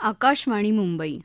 आकाशवाणी मुंबई.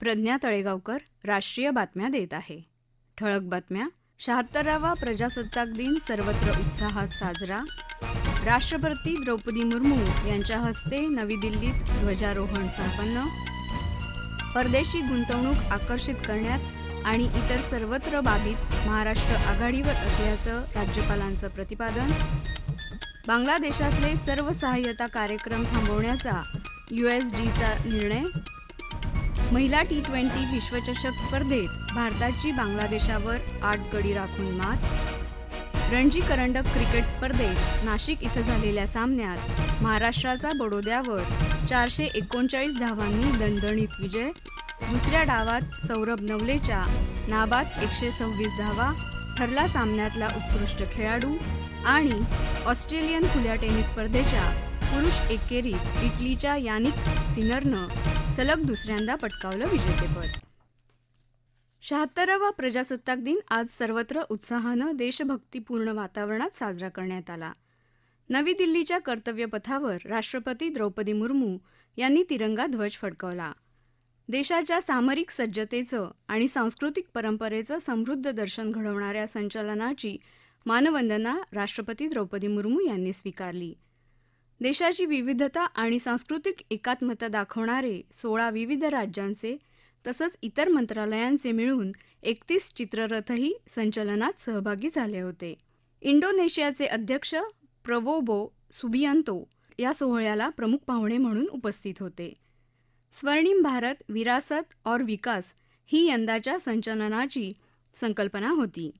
प्रज्ञा तळेगावकर राष्ट्रीय बातम्या देत आहे. ठळक बातम्या शहात्तरावा प्रजासत्ताक दिन सर्वत्र उत्साहात साजरा राष्ट्रपती द्रौपदी मुर्मू यांच्या हस्ते नवी दिल्लीत ध्वजारोहण संपन्न परदेशी गुंतवणूक आकर्षित करण्यात आणि इतर सर्वत्र बाबीत महाराष्ट्र आघाडीवर असल्याचं राज्यपालांचं प्रतिपादन. बांगलादेशातले सर्व सहाय्यता कार्यक्रम थांबवण्याचा यूएसडीचा निर्णय. महिला टी ट्वेंटी विश्वचषक स्पर्धेत भारताची बांगलादेशावर आठ गडी राखून मात. रणजी करंडक क्रिकेट स्पर्धेत नाशिक इथं झालेल्या सामन्यात महाराष्ट्राचा बडोद्यावर चारशे एकोणचाळीस धावांनी दणदणीत विजय. दुसऱ्या डावात सौरभ नवलेच्या नाबाद एकशे सव्वीस धावा ठरला सामन्यातला उत्कृष्ट खेळाडू आणि ऑस्ट्रेलियन खुल्या टेनिस स्पर्धेच्या पुरुष एकेरीत इटलीच्या यानिक सिनरनं सलग दुसऱ्यांदा पटकावलं विजेतेपद. शहात्तरावा प्रजासत्ताक दिन आज सर्वत्र उत्साहानं देशभक्तीपूर्ण वातावरणात साजरा करण्यात आला. नवी दिल्लीच्या कर्तव्यपथावर राष्ट्रपती द्रौपदी मुर्मू यांनी तिरंगा ध्वज फडकवला. देशाच्या सामरिक सज्जतेचं आणि सांस्कृतिक परंपरेचं समृद्ध दर्शन घडवणाऱ्या संचलनाची मानवंदना राष्ट्रपती द्रौपदी मुर्मू यांनी स्वीकारली. देशाची विविधता आणि सांस्कृतिक एकात्मता दाखवणारे सोळा विविध राज्यांचे तसंच इतर मंत्रालयांचे मिळून एकतीस चित्ररथही संचलनात सहभागी झाले होते. इंडोनेशियाचे अध्यक्ष प्रवोबो सुबियांतो या सोहळ्याला प्रमुख पाहुणे म्हणून उपस्थित होते. स्वर्णिम भारत विरासत और विकास ही यंदाच्या संचलनाची संकल्पना होती.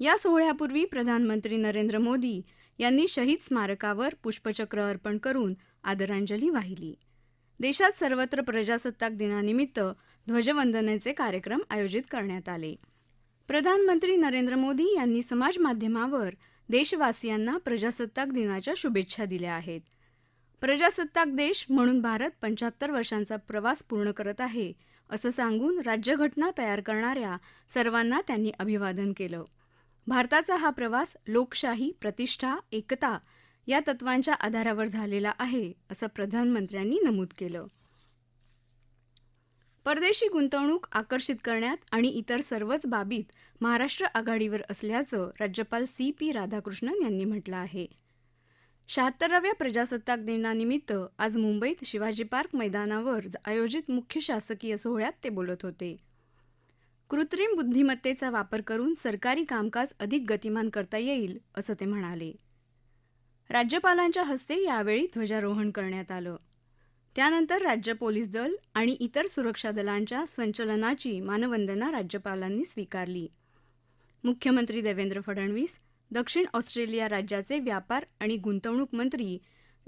या सोहळ्यापूर्वी प्रधानमंत्री नरेंद्र मोदी यांनी शहीद स्मारकावर पुष्पचक्र अर्पण करून आदरांजली वाहिली. देशात सर्वत्र प्रजासत्ताक दिनानिमित्त ध्वजवंदनेचे कार्यक्रम आयोजित करण्यात आले. प्रधानमंत्री नरेंद्र मोदी यांनी समाज माध्यमावर देशवासियांना प्रजासत्ताक दिनाच्या शुभेच्छा दिल्या आहेत. प्रजासत्ताक देश म्हणून भारत पंच्याहत्तर वर्षांचा प्रवास पूर्ण करत आहे असं सांगून राज्यघटना तयार करणाऱ्या सर्वांना त्यांनी अभिवादन केलं. भारताचा हा प्रवास लोकशाही प्रतिष्ठा एकता या तत्वांच्या आधारावर झालेला आहे असं प्रधानमंत्र्यांनी नमूद केलं. परदेशी गुंतवणूक आकर्षित करण्यात आणि इतर सर्वच बाबीत महाराष्ट्र आघाडीवर असल्याचं राज्यपाल सी पी राधाकृष्णन यांनी म्हटलं आहे. शहात्तराव्या प्रजासत्ताक दिनानिमित्त आज मुंबईत शिवाजी पार्क मैदानावर आयोजित मुख्य शासकीय सोहळ्यात ते बोलत होते. कृत्रिम बुद्धिमत्तेचा वापर करून सरकारी कामकाज अधिक गतिमान करता येईल असं ते म्हणाले. राज्यपालांच्या हस्ते यावेळी ध्वजारोहण करण्यात आलं. त्यानंतर राज्य पोलीस दल आणि इतर सुरक्षा दलांच्या संचलनाची मानवंदना राज्यपालांनी स्वीकारली. मुख्यमंत्री देवेंद्र फडणवीस दक्षिण ऑस्ट्रेलिया राज्याचे व्यापार आणि गुंतवणूक मंत्री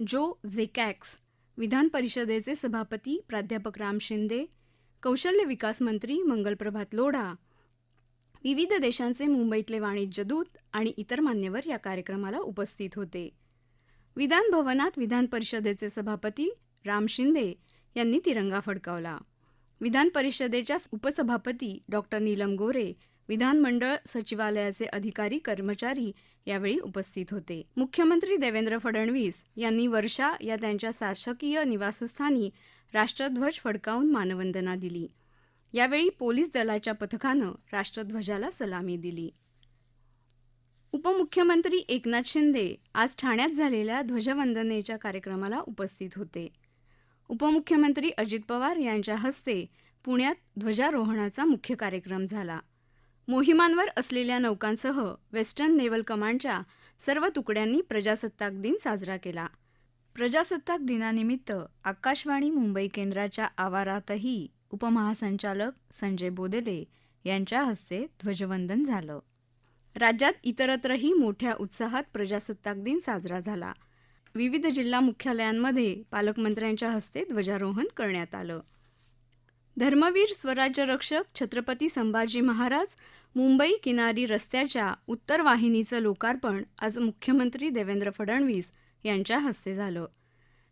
जो झेकॅक्स विधान परिषदेचे सभापती प्राध्यापक राम शिंदे कौशल्य विकास मंत्री मंगलप्रभात लोढा विविध देशांचे मुंबईतले वाणिज्यदूत आणि इतर मान्यवर या कार्यक्रमाला उपस्थित होते. विधान भवनात विधान परिषदेचे सभापती राम शिंदे यांनी तिरंगा फडकावला. विधान परिषदेच्या उपसभापती डॉक्टर नीलम गोरे विधानमंडळ सचिवालयाचे अधिकारी कर्मचारी यावेळी उपस्थित होते. मुख्यमंत्री देवेंद्र फडणवीस यांनी वर्षा या त्यांच्या शासकीय निवासस्थानी राष्ट्रध्वज फडकावून मानवंदना दिली. यावेळी पोलीस दलाच्या पथकानं राष्ट्रध्वजाला सलामी दिली. उपमुख्यमंत्री एकनाथ शिंदे आज ठाण्यात झालेल्या ध्वजवंदनेच्या कार्यक्रमाला उपस्थित होते. उपमुख्यमंत्री अजित पवार यांच्या हस्ते पुण्यात ध्वजारोहणाचा मुख्य कार्यक्रम झाला. मोहिमांवर असलेल्या नौकांसह वेस्टर्न नेव्हल कमांडच्या सर्व तुकड्यांनी प्रजासत्ताक दिन साजरा केला. प्रजासत्ताक दिनानिमित्त आकाशवाणी मुंबई केंद्राच्या आवारातही उपमहासंचालक संजय बोदेले यांच्या हस्ते ध्वजवंदन झालं. राज्यात इतरत्रही मोठ्या उत्साहात प्रजासत्ताक दिन साजरा झाला. विविध जिल्हा मुख्यालयांमध्ये पालकमंत्र्यांच्या हस्ते ध्वजारोहण करण्यात आलं. धर्मवीर स्वराज्य रक्षक छत्रपती संभाजी महाराज मुंबई किनारी रस्त्याच्या उत्तर वाहिनीचं लोकार्पण आज मुख्यमंत्री देवेंद्र फडणवीस यांच्या हस्ते झालं.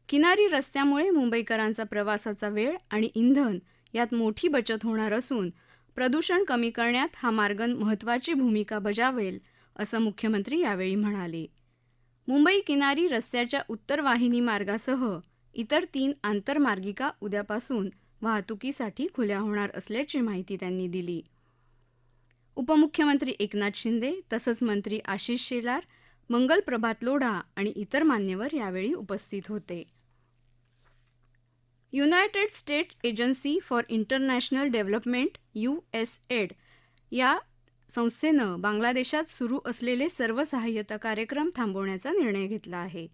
किनारी रस्त्यामुळे मुंबईकरांचा प्रवासाचा वेळ आणि इंधन यात मोठी बचत होणार असून प्रदूषण कमी करण्यात हा मार्ग महत्त्वाची भूमिका बजावेल असं मुख्यमंत्री यावेळी म्हणाले. मुंबई किनारी रस्त्याच्या उत्तर वाहिनी मार्गासह इतर तीन आंतरमार्गिका उद्यापासून वाहतुकीसाठी खुल्या होणार असल्याची माहिती त्यांनी दिली. उपमुख्यमंत्री एकनाथ शिंदे तसंच मंत्री आशिष शेलार मंगल प्रभात लोढा आणि इतर मान्यवर यावेळी उपस्थित होते. United State Agency for International Development U S Aid या संस्थेनं बांगलादेशात सुरू असलेले सर्व सहाय्यता कार्यक्रम थांबवण्याचा निर्णय घेतला आहे.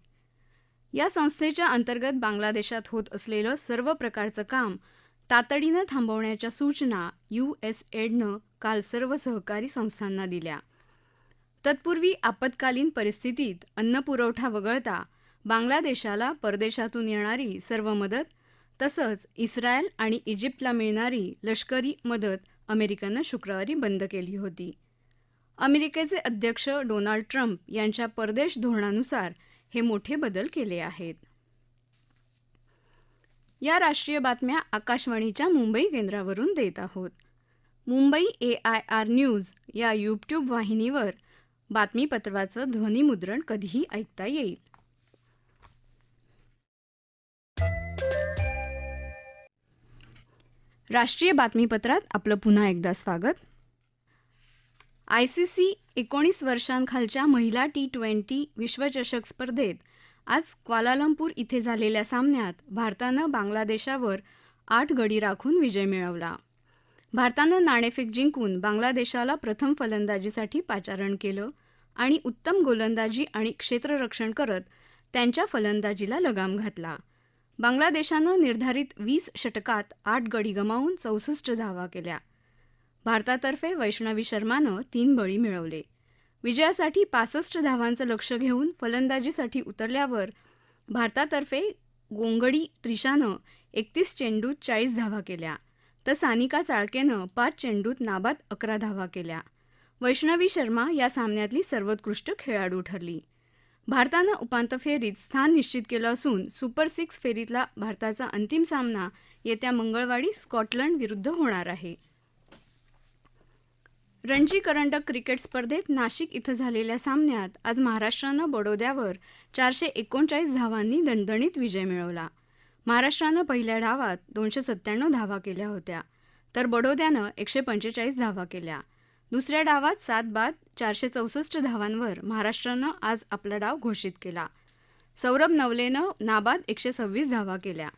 या संस्थेच्या अंतर्गत बांगलादेशात होत असलेलं सर्व प्रकारचं काम तातडीनं थांबवण्याच्या सूचना युएसएडनं काल सर्व सहकारी संस्थांना दिल्या. तत्पूर्वी आपत्कालीन परिस्थितीत अन्नपुरवठा वगळता बांगलादेशाला परदेशातून येणारी सर्व मदत तसंच इस्रायल आणि इजिप्तला मिळणारी लष्करी मदत अमेरिकेनं शुक्रवारी बंद केली होती. अमेरिकेचे अध्यक्ष डोनाल्ड ट्रम्प यांच्या परदेश धोरणानुसार हे मोठे बदल केले आहेत. या राष्ट्रीय बातम्या आकाशवाणीच्या मुंबई केंद्रावरून देत आहोत. Mumbai A I R news या यूट्यूब वाहिनीवर बातमीपत्राचं ध्वनिमुद्रण कधीही ऐकता येईल. राष्ट्रीय बातमीपत्रात आपलं पुन्हा एकदा स्वागत. आय सी सी एकोणीस वर्षांखालच्या महिला टी ट्वेंटी विश्वचषक स्पर्धेत आज क्वालालंपूर इथे झालेल्या सामन्यात भारतानं बांगलादेशावर आठ गडी राखून विजय मिळवला. भारतानं नाणेफेक जिंकून बांगलादेशाला प्रथम फलंदाजीसाठी पाचारण केलं आणि उत्तम गोलंदाजी आणि क्षेत्ररक्षण करत त्यांच्या फलंदाजीला लगाम घातला. बांगलादेशानं निर्धारित वीस षटकात आठ गडी गमावून चौसष्ट धावा केल्या. भारतातर्फे वैष्णवी शर्मानं तीन बळी मिळवले. विजयासाठी पासष्ट धावांचं लक्ष घेऊन फलंदाजीसाठी उतरल्यावर भारतातर्फे गोंगडी त्रिशानं एकतीस चेंडूत चाळीस धावा केल्या. तर सानिका चाळकेनं पाच चेंडूत नाबाद अकरा धावा केल्या. वैष्णवी शर्मा या सामन्यातली सर्वोत्कृष्ट खेळाडू ठरली. भारतानं उपांत्य फेरीत स्थान निश्चित केलं असून सुपर सिक्स फेरीतला भारताचा अंतिम सामना येत्या मंगळवारी स्कॉटलंड विरुद्ध होणार आहे. रणजी करंडक क्रिकेट स्पर्धेत नाशिक इथं झालेल्या सामन्यात आज महाराष्ट्रानं बडोद्यावर चारशे एकोणचाळीस धावांनी दणदणीत विजय मिळवला. महाराष्ट्रानं पहिल्या डावात दोनशे सत्त्याण्णव धावा केल्या होत्या तर बडोद्यानं एकशे पंचेचाळीस धावा केल्या. दुसऱ्या डावात सात बाद चारशे चौसष्ट धावांवर महाराष्ट्रानं आज आपला डाव घोषित केला. सौरभ नवलेनं नाबाद एकशे सव्वीस धावा केल्या.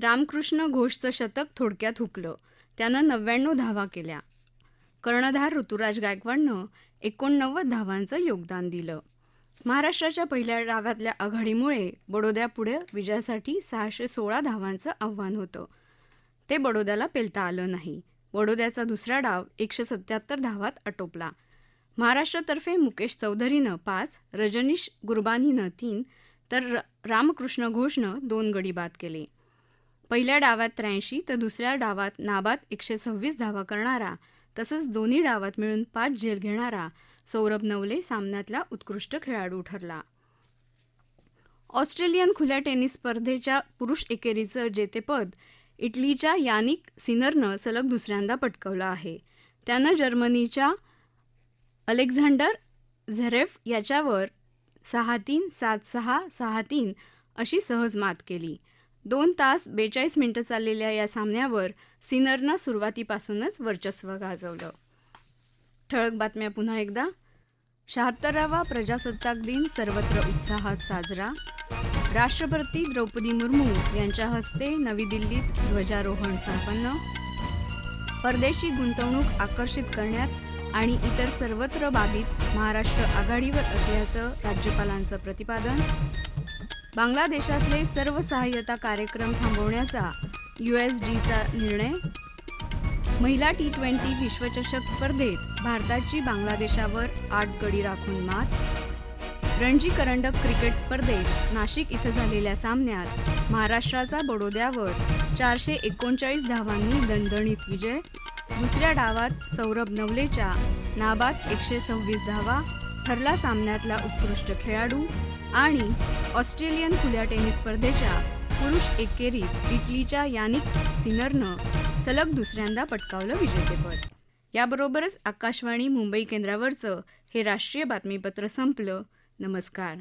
रामकृष्ण घोषचं शतक थोडक्यात हुकलं. त्यानं नव्याण्णव धावा केल्या. कर्णधार ऋतुराज गायकवाडनं एकोणनव्वद धावांचं योगदान दिलं. महाराष्ट्राच्या पहिल्या डावातल्या आघाडीमुळे बडोद्यापुढे विजयासाठी सहाशे सोळा धावांचं आव्हान होतं. ते बडोद्याला पेलता आलं नाही. बडोद्याचा दुसरा डाव एकशे सत्याहत्तर धावात आटोपला. महाराष्ट्रातर्फे मुकेश चौधरीनं पाच रजनीश गुरबानीनं तीन तर रामकृष्ण घोषनं दोन गडी बाद केले. पहिल्या डावात त्र्याऐंशी तर दुसऱ्या डावात नाबाद एकशे सव्वीस धावा करणारा तसंच दोन्ही डावात मिळून पाच झेल घेणारा सौरभ नवले सामन्यातला उत्कृष्ट खेळाडू ठरला. ऑस्ट्रेलियन खुल्या टेनिस स्पर्धेच्या पुरुष एकेरीचं जेतेपद इटलीच्या यानिक सिनरनं सलग दुसऱ्यांदा पटकवलं आहे. त्यानं जर्मनीच्या अलेक्झांडर झेरेफ याच्यावर सहा तीन सात सहा सहा तीन अशी सहज मात केली. दोन तास बेचाळीस मिनिटं चाललेल्या या सामन्यावर सिनरनं सुरुवातीपासूनच वर्चस्व गाजवलं. ठळक बातम्या पुन्हा एकदा. शहात्तरावा प्रजासत्ताक दिन सर्वत्र उत्साहात साजरा. राष्ट्रपती द्रौपदी मुर्मू यांच्या हस्ते नवी दिल्लीत ध्वजारोहण संपन्न. परदेशी गुंतवणूक आकर्षित करण्यात आणि इतर सर्वत्र बाबीत महाराष्ट्र आघाडीवर असल्याचं राज्यपालांचं प्रतिपादन. बांगलादेशातले सर्व सहाय्यता कार्यक्रम थांबवण्याचा यूएसडीचा निर्णय? महिला टी ट्वेंटी विश्वचषक स्पर्धेत भारताची बांगलादेशावर आठ गडी राखून मात? रणजी करंडक क्रिकेट स्पर्धेत नाशिक इथं झालेल्या सामन्यात महाराष्ट्राचा बडोद्यावर चारशे एकोणचाळीस धावांनी दणदणीत विजय. दुसऱ्या डावात सौरभ नवलेच्या नाबाद एकशे सव्वीस धावा. ठरला सामन्यातला उत्कृष्ट खेळाडू आणि ऑस्ट्रेलियन खुल्या टेनिस स्पर्धेच्या पुरुष एकेरीत इटलीच्या यानिक सिनरनं सलग दुसऱ्यांदा पटकावलं विजेतेपद याबरोबरच आकाशवाणी मुंबई केंद्रावरचं हे राष्ट्रीय बातमीपत्र संपलं. नमस्कार.